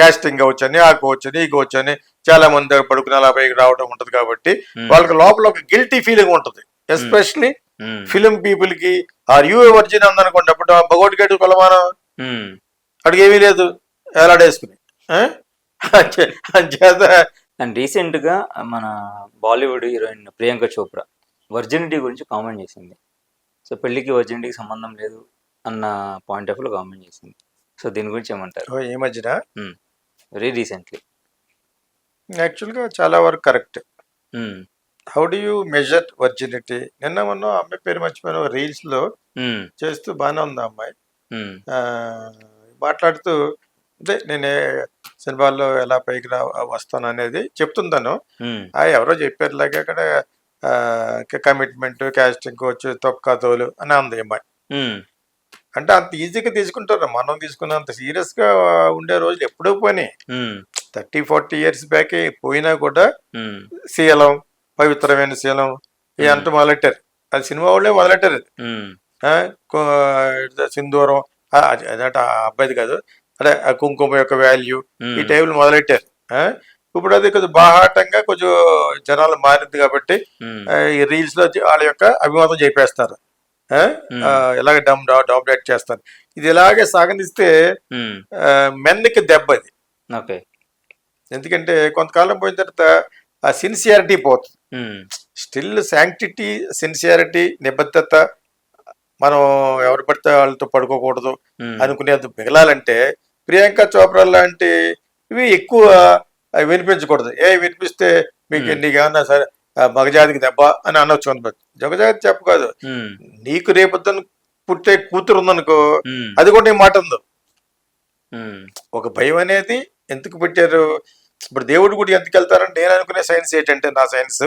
Casting అవ్వచ్చని ఆ కోవచ్చని ఈ కోవచ్చని చాలా మంది పడుకుని అలా పైకి రావడం ఉంటది కాబట్టి Hmm. వాళ్ళకి లోపల ఒక గిల్టీ ఫీలింగ్ ఉంటది. ఎస్పెషలీ ఫిలిం పీపుల్కి ఆర్ యూ వర్జిన్ ఉందనుకోండి అప్పుడు భగవద్గీత కొలమానం ఏమీ లేదు. ఎలాడేసుకుని అంచేత అండ్ రీసెంట్గా మన Bollywood heroine Priyanka Chopra virginity గురించి కామెంట్ చేసింది. సో పెళ్ళికి వర్జినిటీకి సంబంధం లేదు అన్న పాయింట్ ఆఫ్లో కామెంట్ చేసింది. సో దీని గురించి ఏమంటారు? ఈ మధ్యన? వెరీ రీసెంట్లీ యాక్చువల్గా చాలా వరకు correct how do you measure virginity నిన్న మొన్న అమ్మాయి పేరు మర్చిపోయిన రీల్స్లో చేస్తూ బాగానే ఉంది అమ్మాయి. ఆ, మాట్లాడుతూ అదే నేను సినిమాల్లో ఎలా పైకి రా వస్తాను అనేది చెప్తుందాను. ఆ ఎవరో చెప్పారు లాగా అక్కడ కమిట్మెంట్ కాస్టింగ్ కోచ్ తొక్క తోలు అని అంది అమ్మాయి. అంటే అంత ఈజీగా తీసుకుంటారు. మనం తీసుకున్నంత సీరియస్గా ఉండే రోజులు ఎప్పుడూ పోయినాయి. థర్టీ ఫార్టీ ఇయర్స్ బ్యాక్ పోయినా కూడా శీలం పవిత్రమైన శీలం ఇవి Hmm. అంటూ మొదలెట్టారు. అది సినిమా వాళ్ళే మొదలెట్టారు సింధూరం. అదట ఆ అబ్బాయిది కాదు. అదే ఆ కుంకుమ యొక్క వాల్యూ ఈ టైంలో మొదలెట్టారు. ఇప్పుడు అది కొంచెం బాహాటంగా కొంచెం జనాలు మారింది కాబట్టి ఈ రీల్స్లో వాళ్ళ యొక్క ఆ, ఆ, ఇలాగ డమ్ డామినేట్ చేస్తారు ఇది ఇలాగే సాగనిస్తే మెన్కి దెబ్బ అది. ఓకే. ఎందుకంటే కొంతకాలం పోయిన తర్వాత ఆ సిన్సియారిటీ పోతుంది. స్టిల్ శాంక్టిటీ సిన్సియారిటీ నిబద్ధత మనం ఎవరు పడితే వాళ్ళతో పడుకోకూడదు అనుకునేది మిగలాలంటే ప్రియాంక చోప్రా లాంటి ఇవి ఎక్కువ వినిపించకూడదు. ఏ వినిపిస్తే మీకు. నీకేమన్నా సరే మగజాతికి దెబ్బ అని అనొచ్చు అనుకోవచ్చు జగజాతి చెప్ప కాదు. నీకు రేపొద్దున పుట్టే కూతురు ఉందనుకో అది కూడా నీ మాట ఉంది ఒక భయం అనేది ఎందుకు పెట్టారు? ఇప్పుడు దేవుడు కూడా ఎందుకు వెళ్తారని నేను అనుకునే సైన్స్ ఏంటంటే నా సైన్స్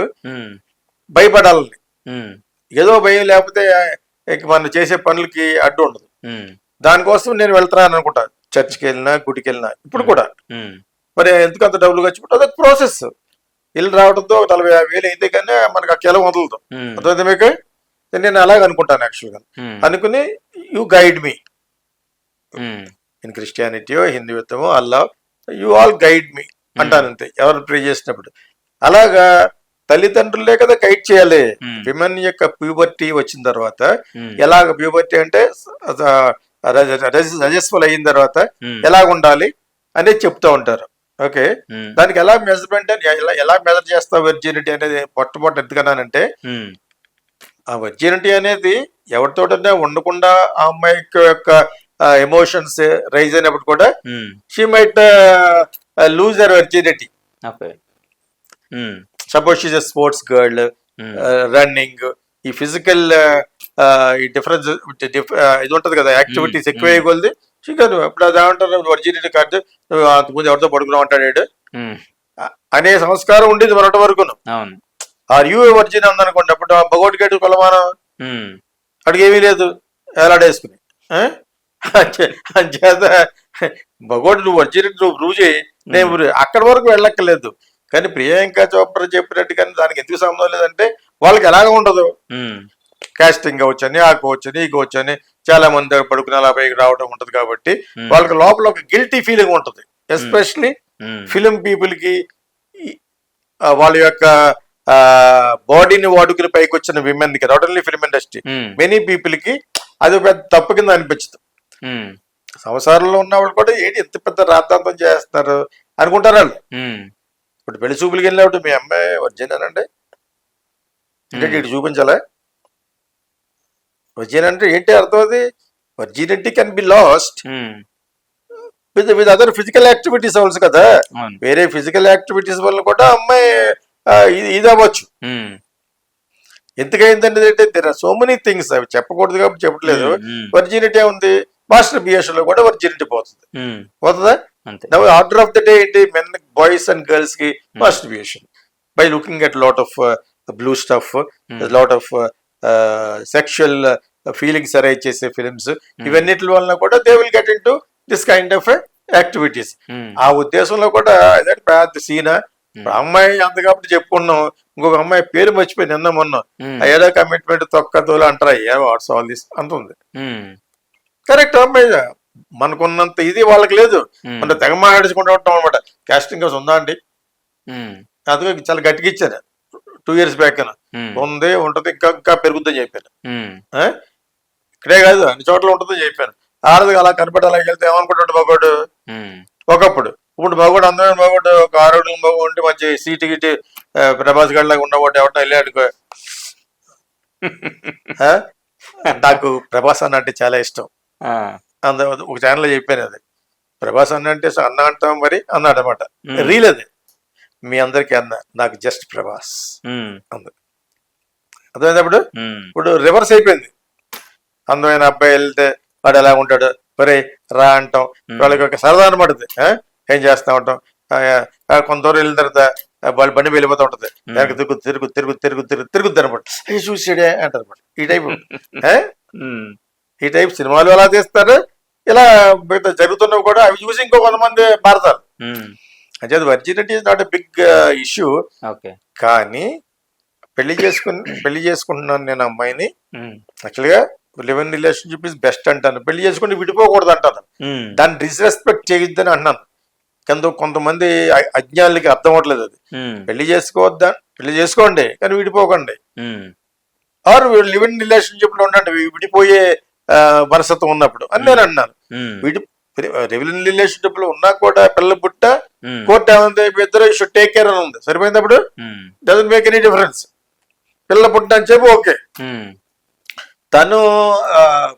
భయపడాలని. ఏదో భయం లేకపోతే మనం చేసే పనులకి అడ్డు ఉండదు. దానికోసం నేను వెళ్తున్నాను అనుకుంటా. చర్చ్కి వెళ్ళినా గుడికి వెళ్ళినా ఇప్పుడు కూడా. మరి ఎందుకు అంత డబ్బులు ఖర్చు పెట్టు అదొక ప్రాసెస్. ఇల్లు రావడంతో ఒక నలభై యాభై వేలు అయితే కానీ మనకి ఆ కెల వదలదు. అర్థమైంది మీకు? నేను అలాగ అనుకుంటాను యాక్చువల్గా అనుకుని you guide me in Christianity హిందూత్వమో Allah you all guide me అంటాను అంతే. ఎవరు ప్రే చేసినప్పుడు. అలాగా తల్లిదండ్రులే కదా గైడ్ చేయాలి. విమెన్ యొక్క ప్యూబర్టీ వచ్చిన తర్వాత ఎలాగ ప్యూబర్టీ అంటే రజస్వల్ అయిన తర్వాత ఎలాగ ఉండాలి అనేది చెప్తా ఉంటారు. ఓకే. దానికి ఎలా మెజర్మెంట్ ఎలా ఎలా మెజర్ చేస్తావు వెర్జినిటీ అనేది మొట్టమొదటి ఎందుకన్నానంటే ఆ వెర్జినిటీ అనేది ఎవరితోటనే ఉండకుండా ఆ అమ్మాయి యొక్క ఎమోషన్స్ రైజ్ అయినప్పుడు కూడా she might lose her virginity suppose she's a sports girl running ఈ ఫిజికల్ ఈ డిఫరెన్స్ ఇది ఉంటది కదా యాక్టివిటీస్ ఎక్కువ. చికెన్. ఇప్పుడు అది ఏమంటారు? వర్జినిటీ కార్డు అంతకుముందు ఎవరితో పడుకున్నావు అంటాడు. అనే సంస్కారం ఉండేది మొన్నటి వరకును. అవును. ఆర్ యూ వర్జిన్ ఉందనుకోండి అప్పుడు భగవద్గీత కొలమానం. అడిగి ఏమీ లేదు. ఎలాడేసుకుని అంచేత భగవద్ నువ్వు వర్జినిటీ నువ్వు ప్రూవ్ చేయి. నేను అక్కడి వరకు వెళ్ళక్కర్లేదు. కానీ ప్రియాంక చోప్రా చెప్పినట్టు కానీ దానికి ఎందుకు సంబంధం లేదంటే వాళ్ళకి ఎలాగ ఉండదు. కాస్టింగ్ అవ్వచ్చని ఆ కోవచ్చని ఈ కోవచ్చని చాలా మంది పడుకుని అలా పైకి రావడం ఉంటది కాబట్టి వాళ్ళకి లోపల ఒక గిల్టీ ఫీలింగ్ ఉంటది. ఎస్పెషలీ ఫిలిం పీపుల్కి వాళ్ళ యొక్క బాడీని వాడుకుని పైకి వచ్చిన విమెన్కి not only film industry many పీపుల్కి అది పెద్ద తప్పు కింద అనిపించదు. సంసారంలో ఉన్న వాళ్ళు కూడా ఏంటి ఎంత పెద్ద రాద్ధాంతం చేస్తున్నారు అనుకుంటారు వాళ్ళు. ఇప్పుడు పెళ్ళి చూపులకి వెళ్ళినప్పుడు మీ అమ్మాయి వర్జిన్ అంటే అంటే ఇటు చూపించాలా? వర్జిన్ అంటే ఏంటి అర్థం అది virginity can be lost with with other physical activities అవ్వచ్చు కదా? వేరే ఫిజికల్ యాక్టివిటీస్ వల్ల కూడా అమ్మాయి ఇది అవ్వచ్చు. ఎందుకైందంటే there are so many things అవి చెప్పకూడదు కాబట్టి చెప్పట్లేదు. వర్జినిటీ ఉంది మాస్టర్ బిఎస్లో కూడా వర్జినిటీ పోతుంది. పోతుందా? అంతే. Now order of the day ఏంటి? మెన్ బాయ్స్ అండ్ గర్ల్స్కి masturbation by looking at lot of blue stuff lot of sexual feelings arise చేసే ఫిలిమ్స్ ఇవన్నిటి వలన కూడా they will get into this kind of activities ఆ ఉద్దేశంలో కూడా అదే పెద్ద సీన్ అమ్మాయి అంత కాబట్టి చెప్పుకున్నాం ఇంకొక అమ్మాయి పేరు మర్చిపోయి నిన్న మొన్న ఏదో కమిట్మెంట్ తొక్క తోలు అంటారా ఏ వాట్స్ ఆల్ దిస్ అంత ఉంది కరెక్ట్ అమ్మాయి. మనకున్నంత ఇది వాళ్ళకి లేదు. ఉమ్, మన తెగ మాట్లాడుకుంటూ ఉంటాం అనమాట కాస్టింగ్ హౌస్ ఉందా అండి? అందుకే చాలా గట్టిగా ఇచ్చారు. టూ ఇయర్స్ బ్యాక్ ఉంది ఉంటుంది ఇంకా ఇంకా పెరుగుద్దని చెప్పాను. ఆ? ఇక్కడే కాదు అన్ని చోట్ల ఉంటుందని చెప్పాను. అలా కనపడి అలా వెళ్తే ఏమనుకుంటాడు మగోడు ఉమ్, ఒకప్పుడు ఇప్పుడు మగోడు అందరం మగోడు ఒక ఆరోగ్యం మగోడు ఉంటే మంచి సీటు గిటి ఆ, ప్రభాస్ గడ్లాగా ఉన్నవాడు ఎవరినో వెళ్ళాడు ఆ? నాకు ప్రభాస్ అన్న అంటే చాలా ఇష్టం. ఆ, అంద ఒక ఛానల్లో చెప్పాను అది. ప్రభాస్ అన్న అంటే అన్న అంటాం మరి అన్నాడు అనమాట ఉమ్, రీల్ అది. మీ అందరికీ అన్న నాకు జస్ట్ ప్రభాస్ అంది. అర్థమైనప్పుడు ఇప్పుడు? రివర్స్ అయిపోయింది. అందమైన అబ్బాయి వెళ్తే వాడు ఎలా ఉంటాడు? ఒరే రా అంటాం. వాళ్ళకి ఒక సరదా అనమాట ఇది, ఆ? ఏం చేస్తా ఉంటాం? దూరం వెళ్ళిన తర్వాత వాళ్ళ బండి వెళ్ళిపోతూ ఉంటది. వెనక తిరుగు తిరుగు తిరుగు తిరుగు తిరుగు తిరుగుద్ది అనమాట చూసాడే అంటారు అనమాట ఈ టైపు ఈ టైప్ సినిమాలు ఎలా తీస్తారు. ఇలా జరుగుతున్నవి కూడా అవి చూసి ఇంకో కొంతమంది మారతారు. అంటే virginity is not a big issue okay. కానీ పెళ్ళి చేసుకుని పెళ్ళి చేసుకుంటున్నాను నేను అమ్మాయిని యాక్చువల్గా live in relationship is best అంటాను. పెళ్ళి చేసుకుని విడిపోకూడదు అంటాను. దాన్ని డిస్రెస్పెక్ట్ చేయొద్దని అన్నాను. కొంత కొంతమంది అజ్ఞానులకి అర్థం అవ్వట్లేదు అది. పెళ్ళి చేసుకోవద్దా? పెళ్ళి చేసుకోండి కానీ విడిపోకండి. ఆర్ లివ్ ఇన్ రిలేషన్షిప్లో ఉండండి విడిపోయే మనస్తత్వం ఉన్నప్పుడు అని నేను అన్నాను. విడి రెవెన్యూ రిలేషన్షిప్లో ఉన్నా కూడా పిల్లల పుట్ట ఉమ్, కోర్టు ఏముంది? ఇద్దరు షుడ్ టేక్ కేర్ అని ఉంది. సరిపోయినప్పుడు డజన్ మేక్ ఎనీ డిఫరెన్స్ పిల్లల పుట్ట అని చెప్పి ఓకే ఉమ్, తను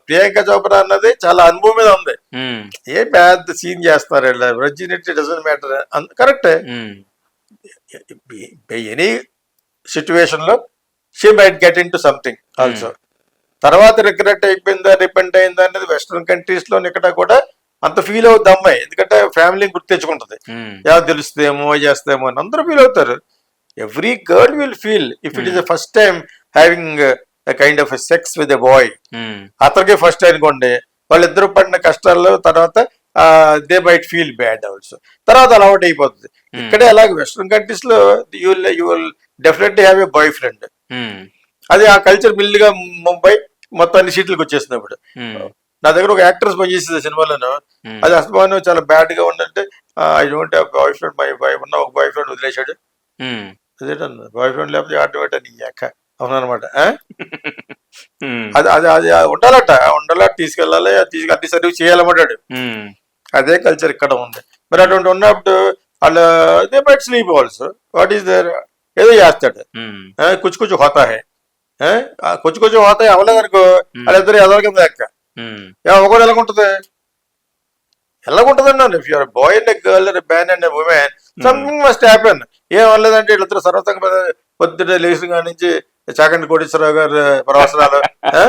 ప్రియాంక చోప్రా అన్నది చాలా అనుభవం మీద ఉంది. ఉమ్, ఏ పెద్ద సీన్ చేస్తారు వెర్జినిటీ డజన్ మ్యాటర్ కరెక్టే ఎనీ సిచ్యువేషన్లో she might get into something also తర్వాత రిగ్రెట్ అయిపోయిందా రిపెంట్ అయిందా అనేది వెస్ట్రన్ కంట్రీస్లో ఇక్కడ కూడా అంత ఫీల్ అవుద్ది అమ్మాయి. ఎందుకంటే ఫ్యామిలీని గుర్తు తెచ్చుకుంటది. ఉమ్, యా తెలుస్తుందేమో చేస్తామో అని. అందరూ ఫీల్ అవుతారు. Every girl will feel if it is the first time having kind of sex with a boy అతనికి ఫస్ట్ అనుకోండి వాళ్ళిద్దరు పడిన కష్టాల్లో తర్వాత they might feel bad also తర్వాత అలవాటు అయిపోతుంది. Hmm. ఇక్కడే అలాగే వెస్ట్రన్ కంట్రీస్లో you will you will definitely have a boyfriend అది ఆ కల్చర్ మిల్లిగా ముంబై మొత్తం అన్ని సీట్లకు వచ్చేసినప్పుడు ఉమ్, నా దగ్గర ఒక యాక్ట్రెస్ పనిచేసింది సినిమాలోను. అది అస్తమానం చాలా బ్యాడ్గా ఉందంటే I don't have boyfriend my boy ఉన్న ఒక బాయ్ ఫ్రెండ్ వదిలేశాడు అదేటన్నా బాయ్ ఫ్రెండ్ లేకపోతే ఆటోమేటిక్ నీ అక్క. అవునమాట అది అది అది ఉండాలట ఉండాలట తీసుకెళ్ళాలి అది తీసుకు అన్ని సర్వీస్ చేయాలన్నమాటాడు అదే కల్చర్ ఇక్కడ ఉంది. మరి అటువంటి ఉన్నప్పుడు వాళ్ళు they bite sleep also what is there ఏదో చేస్తాడు. కుచ్చు కుచ్చు హోతా హే కుచ్చు కుచ్చు హోతా అవ్వలేదు అనుకో వాళ్ళిద్దరు ఎదల కింద ఉమ్, ఒకటి ఎలాగుంటది? ఎలాగుంటది అన్నాను if you're boy and girl and man and women something must happen ఏం అవ్వలేదంటే వీళ్ళిద్దరు సర్వతంగా పొద్దుటే లేచిన కాడి నుంచి చాకండి కోటేశ్వరరావు గారు ప్రవచనాలు ఆ?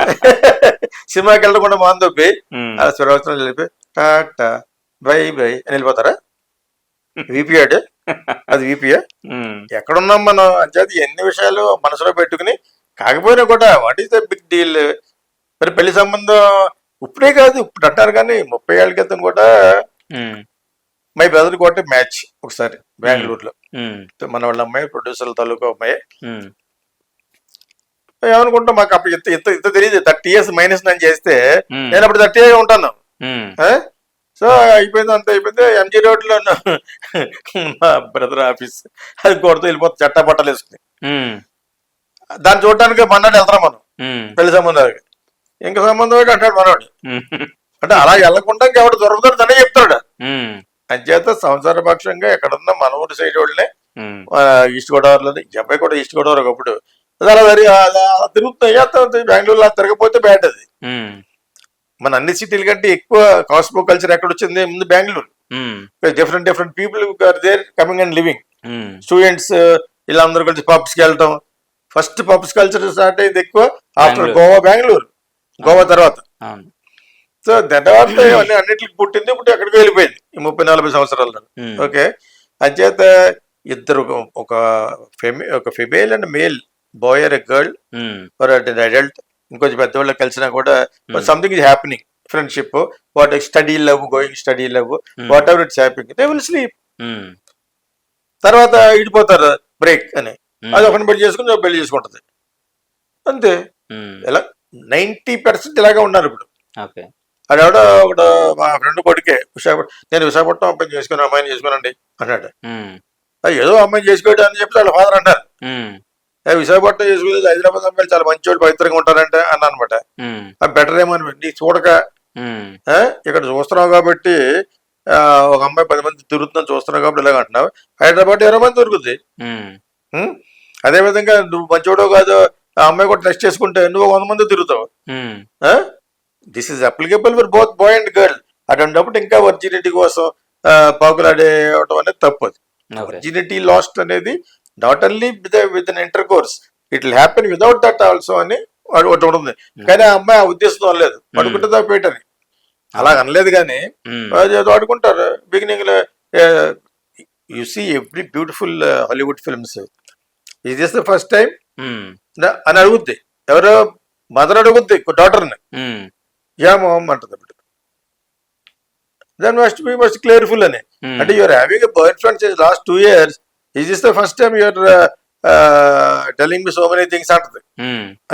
సినిమాకి వెళ్ళకుండా మాందొప్పి ఉమ్, ఆ ప్రవచనాలు వెళ్ళిపోయి టాటా బై బై అని వెళ్ళిపోతారా? విపిఆడ్ అది విపిఏ ఉమ్, ఎక్కడున్నాం మనం? అంచేది ఎన్ని విషయాలు మనసులో పెట్టుకుని కాకపోయినా కూడా what is the big deal మరి పెళ్ళి సంబంధం ఇప్పుడే కాదు ఇప్పుడు అంటారు కానీ ముప్పై ఏళ్ళ క్రితం కూడా మై బ్రదర్ కొట్టే మ్యాచ్ ఒకసారి బెంగళూరులో. మన వాళ్ళ అమ్మాయి ప్రొడ్యూసర్ తాలూకా అమ్మాయి. ఏమనుకుంటాం మాకు అప్పుడు ఇంత ఇంత ఇంత తెలియదు. థర్టీ ఇయర్స్ మైనస్ నేను చేస్తే నేను అప్పుడు థర్టీ ఉంటాను. ఉమ్, సో అయిపోయింది అంత అయిపోయింది. ఎంజీ రోడ్లో మా బ్రదర్ ఆఫీస్. అది కొడుతూ వెళ్ళిపోతుంది చట్టా బట్టలు వేసుకుని దాన్ని చూడటానికి మన్నాడు వెళ్తాం మనం. పెళ్ళి సంబంధానికి ఇంకా సంబంధం ఏంటి అంటాడు మనవాడు అంటే అలా వెళ్ళకుండా ఇంకెవడు దొరుకుతాడు తనే చెప్తాడు. అంచేత సంసార పక్షంగా ఎక్కడున్న మన ఊరి సైడ్ వాళ్ళనే ఈస్ట్ గోదావరిలోని. ఈ అబ్బాయి కూడా ఈస్ట్ గోదావరి ఒకప్పుడు. అలా తిరిగి అలా తిరుగుతున్నాయి బెంగళూరులో అలా తిరగపోతే బ్యాడ్ అది. మన అన్ని సిటీల కంటే ఎక్కువ కాస్మో కల్చర్ ఎక్కడ వచ్చింది? ముందు Bengaluru. Different different people are there coming and living students ఇలా అందరూ కలిసి పబ్స్కి వెళ్ళటం. ఫస్ట్ పబ్స్ కల్చర్ స్టార్ట్ అయింది ఎక్కువ ఆఫ్టర్. గోవా బెంగళూరు. గోవా తర్వాత. సో తర్వాత ఇవన్నీ అన్నిటికి పుట్టింది ఇప్పుడు ఎక్కడికి వెళ్ళిపోయింది ఈ ముప్పై నలభై సంవత్సరాల్లో ఓకే? అంచేత ఇద్దరు ఒక- ఫెమి ఒక female and male. Boy or a girl or adult. ఇంకొంచెం పెద్దవాళ్ళకి కలిసినా కూడా. Something is happening friendship what study love going study love. Whatever it's happening they will sleep తర్వాత ఇడిపోతారు బ్రేక్ అని. అది ఒకరిని పెళ్ళి చేసుకుని పెళ్ళి చేసుకుంటది. అంతే. ఎలా నైంటీ పర్సెంట్ ఇలాగే ఉన్నారు ఇప్పుడు. ఓకే. అది ఎవడో ఒకడు మా ఫ్రెండ్ కొడుకే విశాఖపట్నం నేను విశాఖపట్నం అబ్బాయి చేసుకుని అమ్మాయిని చేసుకున్నాండి అన్నాడు. ఉమ్, "ఆ, ఏదో అమ్మాయిని చేసుకోవడం అని చెప్పి వాళ్ళ ఫాదర్ అంటారు ఉమ్, "ఏ, విశాఖపట్నం చేసుకునేది హైదరాబాద్ అమ్మాయిలు చాలా మంచి వాళ్ళు పవిత్రంగా ఉంటారంటే అన్న అనమాట ఉమ్, బెటర్ ఏమో అని నీ చూడక. ఇక్కడ చూస్తున్నావు కాబట్టి ఆ, ఒక అమ్మాయి పది మంది తిరుగుతుందని చూస్తున్నావు కాబట్టి ఇలాగ అంటున్నావు. హైదరాబాద్ ఇరవై మంది దొరుకుతుంది ఉమ్, ఉం? అదేవిధంగా నువ్వు మంచోడో కాదో ఆ అమ్మాయి కూడా టెస్ట్ చేసుకుంటే నువ్వు వంద మంది తిరుగుతావు. This is applicable for both boy and girl అటువంటిప్పుడు ఇంకా వర్జినిటీ కోసం ఆ, పాకులాడేయటం అనేది తప్పదు. వర్జినిటీ లాస్ట్ అనేది not only with an intercourse it will happen without that also అని ఒకటి ఉంటుంది. కానీ ఆ అమ్మాయి ఆ ఉద్దేశం అనలేదు. పడుకుంటే తప్పేటని అలా అనలేదు కానీ ఆడుకుంటారు. బిగినింగ్లో you see every beautiful Hollywood films is this the first time అని అడుగుద్ది. ఎవరో మదర్ అడుగుద్ది డాటర్ని యా మొహం అంటుంది అప్పుడు. Then must be must careful అని. అంటే you're having boyfriends last two years is this the first time you're telling me so many things అంటది.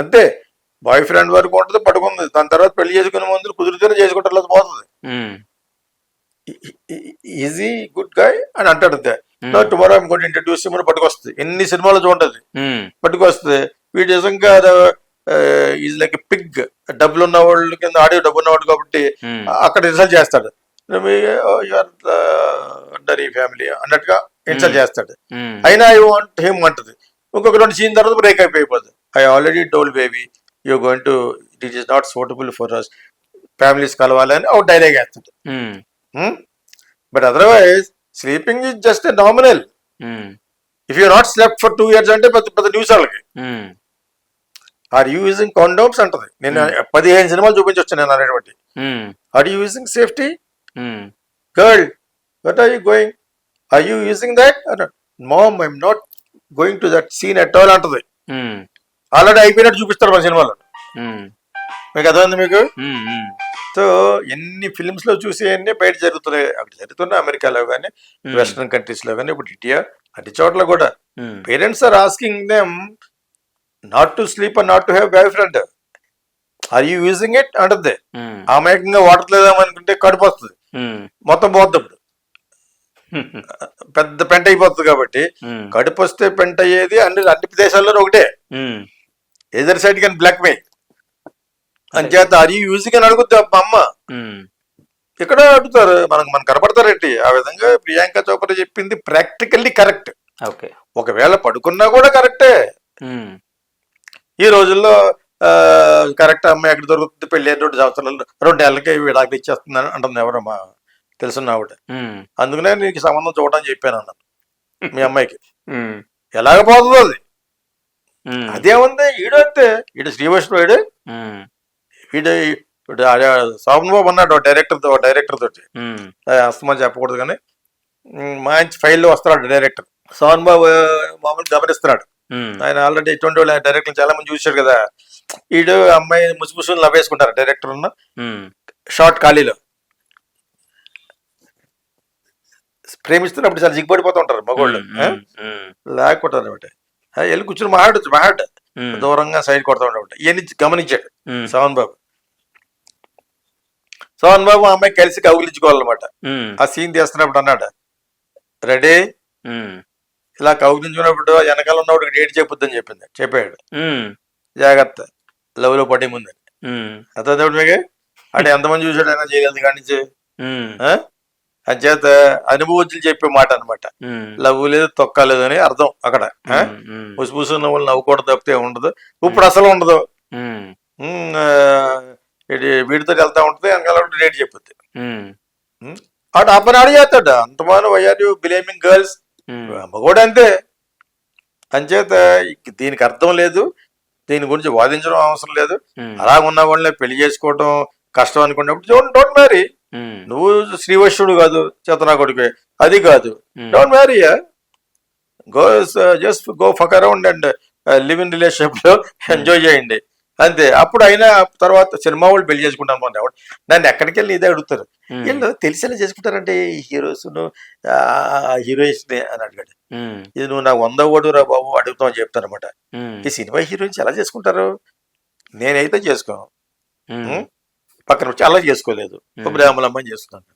అంతే బాయ్ ఫ్రెండ్ వరకు ఉంటుంది పడుకుంది. దాని తర్వాత పెళ్ళి చేసుకునే ముందు కుదిరితేనే చేసుకుంటారు పోతుంది. ఈజీ గుడ్ గాయ్ అని అంటాడు అంతే. టుమారో ఐమ్ గోట్ ఇంట్రడ్యూస్ మన పట్టుకొస్తుంది ఎన్ని సినిమాలు ఉమ్, పట్టుకొస్తుంది వీడు నిజంగా ఈజ్ లైక్ పిగ్ డబ్బులు ఉన్న వాళ్ళు కింద ఆడియో డబ్బు ఉన్నవాడు కాబట్టి ఉమ్, అక్కడ ఇన్సల్ట్ చేస్తాడు. అండర్ ఈ ఫ్యామిలీ అన్నట్టుగా ఇన్సల్ట్ చేస్తాడు. ఉమ్, అయినా ఐ వాంట్ హిమ్ అంటది. ఇంకొక రెండు సీన్ తర్వాత break అయిపోయిపోతుంది I already told baby you going to it is not suitable for us families కలవాలని ఒక డైలాగ్ వేస్తాడు but otherwise sleeping is just nominal if you not slept for two years అంటే పెద్ద పెద్ద న్యూస్ వాళ్ళకి. Are you using condoms అంటది. నేను పదిహేను సినిమాలు చూపించవచ్చు నేను అనేటువంటి are you using safety girl what are you going are you using that mom I'm not going to that scene at all అంటది. ఆల్రెడీ అయిపోయినట్టు చూపిస్తారు మన సినిమాలో. ఉమ్, మీకు అర్థమైంది మీకు? సో ఎన్ని ఫిల్మ్స్లో చూసి అన్ని బయట జరుగుతున్నాయి. అక్కడ జరుగుతున్నాయి అమెరికాలో కానీ వెస్ట్రన్ కంట్రీస్లో కానీ ఇప్పుడు ఇండియా అన్ని చోట్ల కూడా. Parents are asking them not to sleep and not to have boy friend are you using it అంటుంది ఉమ్, ఆమెకంగా వాడట్లేదాం అనుకుంటే కడుపు వస్తుంది. మొత్తం పోద్ది అప్పుడు. పెద్ద పెంట అయిపోతుంది కాబట్టి కడుపు వస్తే పెంట అయ్యేది అన్ని అన్ని దేశాల్లో ఒకటే. ఎదర్ సైడ్ కానీ బ్లాక్ మెయిల్ అంచేత ఆర్ యూ యూజింగ్ అని అడుగుద్ది అమ్మ. ఇక్కడ అడుగుతారు. మనకు మనకు కనపడతారేంటి ఆ విధంగా ప్రియాంక చోప్రా చెప్పింది ప్రాక్టికల్లీ కరెక్ట్ ఓకే. ఒకవేళ పడుకున్నా కూడా కరెక్టే ఈ రోజుల్లో కరెక్ట్ అమ్మాయి ఎక్కడ దొరుకుతుంది? పెళ్ళి రెండు సంవత్సరాలు రెండు నెలలకి విడాకులు ఇచ్చేస్తుందని అంటుంది ఎవరమ్మా తెలుసున్న ఆవిడ. అందుకనే నీకు సంబంధం చూడడం చెప్పాను అన్నాను. మీ అమ్మాయికి. ఎలాగ పోతుంది అది. అదేముంది? ఈడు అంతే ఈడు శ్రీవైష్ణవుడు. వీడు వీడు శోభన్ బాబు అన్నాడు డైరెక్టర్తో డైరెక్టర్ తోటి. ఉమ్, అస్తమా చెప్పకూడదు కానీ మంచి ఫైల్లో వస్తున్నాడు డైరెక్టర్ సోహన్ బాబు మామూలు గమనిస్తున్నాడు. ఉమ్, ఆయన ఆల్రెడీ ఇటువంటి వాళ్ళు డైరెక్టర్ చాలా మంది చూశాడు కదా. ఈడు అమ్మాయి ముసుముసు లవేసుకుంటారు డైరెక్టర్ ఉన్న షార్ట్ ఖాళీలో. ప్రేమిస్తున్నప్పుడు చాలా జిగ్గుపడిపోతూ ఉంటారు మగోళ్ళు ఆ? ఉమ్, ఉమ్, లేకపోతే అనమాట. వెళ్ళి కూర్చుని మాట్లాడచ్చు మాట్లాడ. దూరంగా సైడ్ కొడతా ఉండేవాడు. ఇవన్నీ గమనించాడు సోహన్ బాబు సోహన్ బాబు అమ్మాయి కలిసి కౌగిలించుకోవాలన్నమాట. ఆ సీన్ తీస్తున్నప్పుడు అన్నాడు రెడీ? ఇలా కౌగిలించుకున్నప్పుడు వెనకాల ఉన్నప్పుడు డేట్ చెప్పొద్దని చెప్పింది చెప్పాడు. జాగ్రత్త లవ్లో పడే ముందు. ఉమ్, అర్థం మీకు? అంటే ఎంతమంది చూసాడు అయినా చేయగలదు కాడి నుంచి? అంచేత అనుభూతులు చెప్పే మాట అనమాట లవ్ లేదు తొక్క లేదు అని అర్థం అక్కడ. ముసుముసున్న వాళ్ళు నవ్వుకోవడం తప్పితే ఉండదు ఇప్పుడు అసలు ఉండదు. వీడితో వెళ్తా ఉంటుంది వెనకాల డేట్ చెప్పుద్ది. ఉమ్, అటు ఆ పని అడిగేస్తాడు అంతమాను why are you blaming girls మగోడు అంతే. అంచేత దీనికి అర్థం లేదు. దీని గురించి వాదించడం అవసరం లేదు. అలా ఉన్న వాళ్ళని పెళ్ళి చేసుకోవడం కష్టం అనుకున్నప్పుడు డోంట్ డోంట్ మ్యారీ నువ్వు శ్రీవశ్యుడు కాదు చేతనా కొడుకు? అది కాదు. Don't marry go just go fuck around and live in రిలేషన్షిప్లో ఎంజాయ్ చేయండి. అంతే. అప్పుడు అయినా తర్వాత సినిమా వాళ్ళు పెళ్ళి చేసుకుంటాను ఎవడు నన్ను ఎక్కడికి వెళ్ళి ఇదే అడుగుతారు. వీళ్ళు తెలిసేలా చేసుకుంటారంటే ఈ హీరోస్ హీరోయిన్స్ అని అడిగాడు. ఇది నువ్వు నాకు వంద ఓడు రా బాబు అడుగుతావు అని చెప్తాను అనమాట ఈ సినిమా హీరోయిన్స్ ఎలా చేసుకుంటారు? నేనైతే చేసుకోను? పక్కన వచ్చి అలా చేసుకోలేదు. బ్రాహ్మణ అమ్మాయి చేసుకున్నాను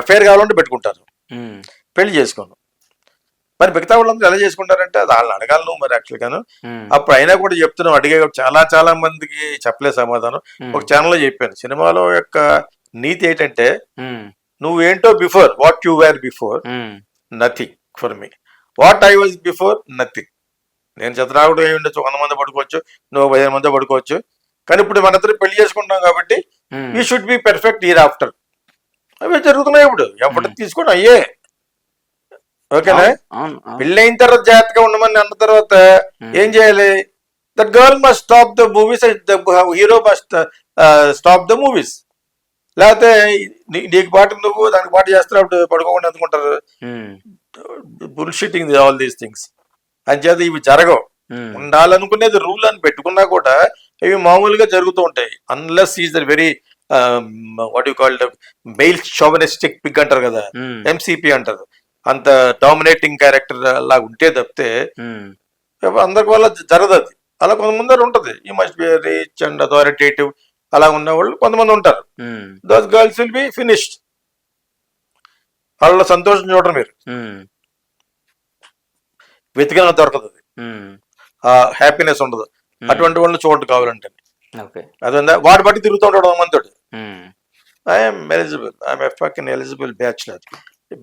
ఎఫ్ఐఆర్ కావాలంటే పెట్టుకుంటారు. ఉమ్, పెళ్ళి చేసుకోను. మరి మిగతా వాళ్ళందరూ ఎలా చేసుకుంటారంటే అది వాళ్ళని అడగాలి నువ్వు మరి యాక్చువల్ గాను. అప్పుడు అయినా కూడా చెప్తున్నావు అడిగే చాలా చాలా మందికి చెప్పలేదు సమాధానం. ఒక ఛానల్లో చెప్పాను సినిమాలో యొక్క నీతి ఏంటంటే నువ్వేంటో before what you were before nothing for me what I was before nothing నేను చంద్రాగుడు అయి ఉండొచ్చు వంద మంది పడుకోవచ్చు నువ్వు పదిహేను మంది పడుకోవచ్చు. కానీ ఇప్పుడు మనందరం పెళ్ళి చేసుకుంటాం కాబట్టి we should be perfect year after అవి జరుగుతున్నాయి ఇప్పుడు. Hmm. తీసుకొని అయ్యే. ఓకేనా? అవును, అవును, అవును. పెళ్ళి అయిన తర్వాత జాగ్రత్తగా ఉండమని అన్న తర్వాత. ఏం చేయాలి? That girl must stop the movies the hero must stop the movies లేకపోతే నీకు పాటు నువ్వు దానికి పాటు చేస్తున్నప్పుడు పడుకోకుండా ఎందుకుంటారు um, bullshitting all these things అంచేత ఇవి జరగవు. ఉండాలనుకునేది రూల్ అని పెట్టుకున్నా కూడా ఇవి మామూలుగా జరుగుతూ ఉంటాయి. Unless is the very what you called male chauvinistic pig అంటారు కదా. ఎంసీపీ అంటారు. అంత డామినేటింగ్ క్యారెక్టర్ లాగా ఉంటే తప్పితే ఉమ్, అందరికి వల్ల జరగదు అది. అలా కొంతమంది ఉంటుంది. ఈ must be rich and authoritative అలా ఉన్న వాళ్ళు కొంతమంది ఉంటారు. Those girls will be finished వాళ్ళ సంతోషం చూడరు మీరు. వెతికిన దొరకదు అది. హ్యాపీనెస్ ఉండదు. అటువంటి వాళ్ళని చూడటం కావాలంటే. అదే వాడి బట్టి తిరుగుతూ ఉంటాడు మంతోడు ఉమ్, I'm eligible I'm a fucking eligible bachelor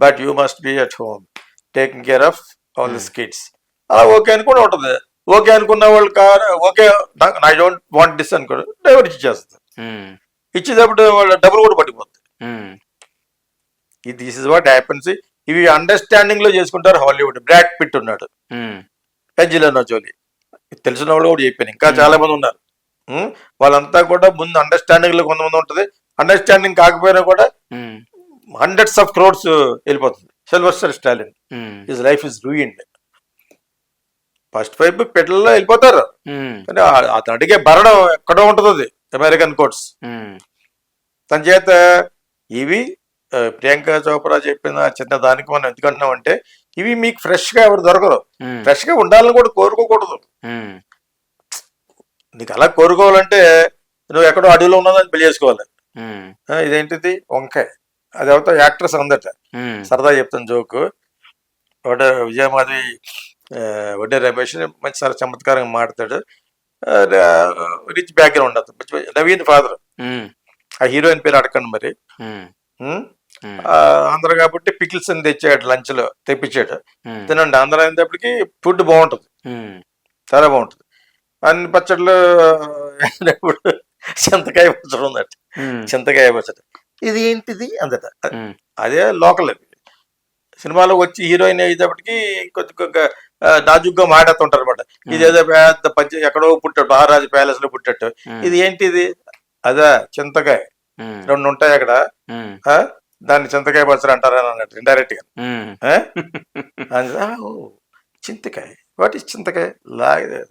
but you must be at home taking care of all this kids అలా ఓకే అని కూడా ఉంటుంది. ఓకే అనుకున్న వాళ్ళు car okay I don't want this అనుకోడు డైవర్ట్ ఇచ్చేస్తుంది. ఉమ్, ఇచ్చేటప్పుడు వాళ్ళ డబ్బులు కూడా పట్టిపోతుంది దిస్ ఇస్ వాట్ హ్యాపెన్స్ ఇవి అండర్స్టాండింగ్లో చేసుకుంటారు హాలీవుడ్ బ్రాడ్ పిట్ ఉన్నాడు. Angelina Jolie. తెలిసిన వాళ్ళు కూడా చెప్పాను. ఇంకా చాలా మంది ఉన్నారు. ఉం? వాళ్ళంతా కూడా ముందు అండర్స్టాండింగ్లో కొంతమంది ఉంటుంది. అండర్స్టాండింగ్ కాకపోయినా కూడా హండ్రెడ్స్ ఆఫ్ క్రోడ్స్ వెళ్ళిపోతుంది. Sylvester Stallone his life is ruined first five పెట్టల్లో వెళ్ళిపోతారు. ఉమ్, కానీ అతను అడిగే భరణం ఎక్కడో ఉంటుంది అది అమెరికన్ కోర్ట్స్ తన చేత ఇవి ప్రియాంక చోప్రా చెప్పిన చిన్న దానికి మనం ఎందుకంటున్నాం అంటే ఇవి మీకు ఫ్రెష్గా ఎవరు దొరకరు. ఉమ్, ఫ్రెష్గా ఉండాలని కూడా కోరుకోకూడదు. ఉమ్, నీకు అలా కోరుకోవాలంటే నువ్వు ఎక్కడో అడవిలో ఉన్నదని పెళ్ళి చేసుకోవాలి. ఇదేంటిది? వంకాయ. అది ఎవరితో యాక్ట్రెస్ అందట. సరదా చెప్తాను జోకు. ఒకటే విజయమాధవి వడ్డే రమేష్ మంచి సార్ చమత్కారంగా మాడతాడు రిచ్ బ్యాక్గ్రౌండ్ అతను నవీన్ ఫాదర్. ఆ హీరోయిన్ పేరు అడగండి మరి. ఆంధ్ర కాబట్టి పికిల్స్ అని తెచ్చాడు లంచ్లో తెప్పించాడు తినండి ఆంధ్ర అయినప్పటికీ ఫుడ్ బాగుంటుంది. చాలా బాగుంటుంది. అన్ని పచ్చళ్ళు చింతకాయ పచ్చడి ఉందట. చింతకాయ పచ్చడి. ఇది ఏంటిది అందట అదే లోకల్ సినిమాలో వచ్చి హీరోయిన్ అయ్యేటప్పటికి కొద్ది నాజుగ్గా మాట్లాడుతుంటారు అనమాట ఇదేదో పెద్ద పంచ ఎక్కడో పుట్టాడు మహారాజు ప్యాలెస్లో పుట్టాడు ఇది ఏంటిది? అదే చింతకాయ. రెండు ఉంటాయి అక్కడ? దాన్ని చింతకాయ పచ్చడి అంటారని అన్నట్టు ఇండైరెక్ట్గా? అని, చింతకాయ. వాట్ ఇస్ చింతకాయ? లాగే.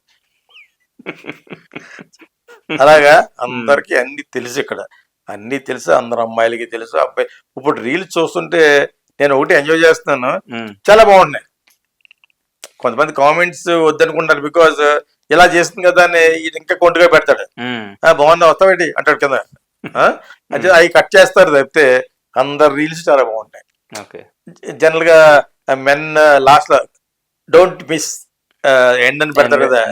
అలాగా అందరికి అన్ని తెలుసు ఇక్కడ. అన్ని తెలుసు అందరు అమ్మాయిలకి తెలుసు అబ్బాయి ఇప్పుడు రీల్స్ చూస్తుంటే నేను ఒకటి ఎంజాయ్ చేస్తున్నాను. చాలా బాగున్నాయి. కొంతమంది కామెంట్స్ వద్దనుకుంటారు బికాజ్ ఇలా చేస్తుంది కదా అని ఇది ఇంకా కొంటుగా పెడతాడు. బాగుందా వస్తావేంటి అంటాడు కదా? అంటే అవి కట్ చేస్తారు తప్పితే అందరు రీల్స్ చాలా బాగుంటాయి. జనరల్గా మెన్ లాస్ట్లో డోంట్ మిస్ ఎండ్ అని పెడతారు కదా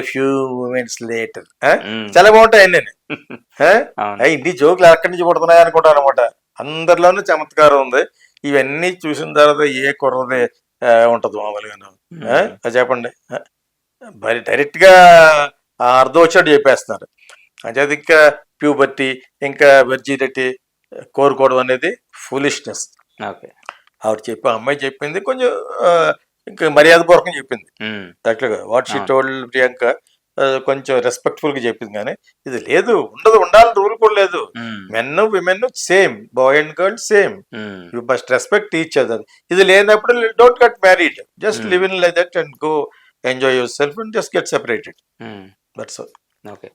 ఫ్యూ మూమెంట్స్ లేటర్ చాలా బాగుంటాయి అవును. ఇన్ని జోకులు ఎక్కడి నుంచి పుడుతున్నాయి అనుకుంటాను అనమాట అందరిలోనూ చమత్కారం ఉంది. ఇవన్నీ చూసిన తర్వాత ఏ కుర్రది ఉంటది మామూలుగా చెప్పండి? మరి డైరెక్ట్గా అర్థం వచ్చాడు చెప్పేస్తున్నారు. అంటే ఇంకా ప్యూబర్టీ ఇంకా వెర్జినిటీ కోరుకోవడం అనేది ఫులిష్నెస్. ఆవిడ చెప్పి అమ్మాయి చెప్పింది కొంచెం ఇంకా మర్యాదపూర్వకం చెప్పింది. యాక్చువల్గా వాట్ షీ. టోల్డ్ ప్రియాంక కొంచెం రెస్పెక్ట్ఫుల్గా చెప్పింది కానీ ఇది లేదు. ఉండదు ఉండాలని రూల్ కూడా లేదు. Men women same boy and girl same you must respect each other ఇది లేనప్పుడు don't get married just. Live in like that and go enjoy yourself and just get separated that's okay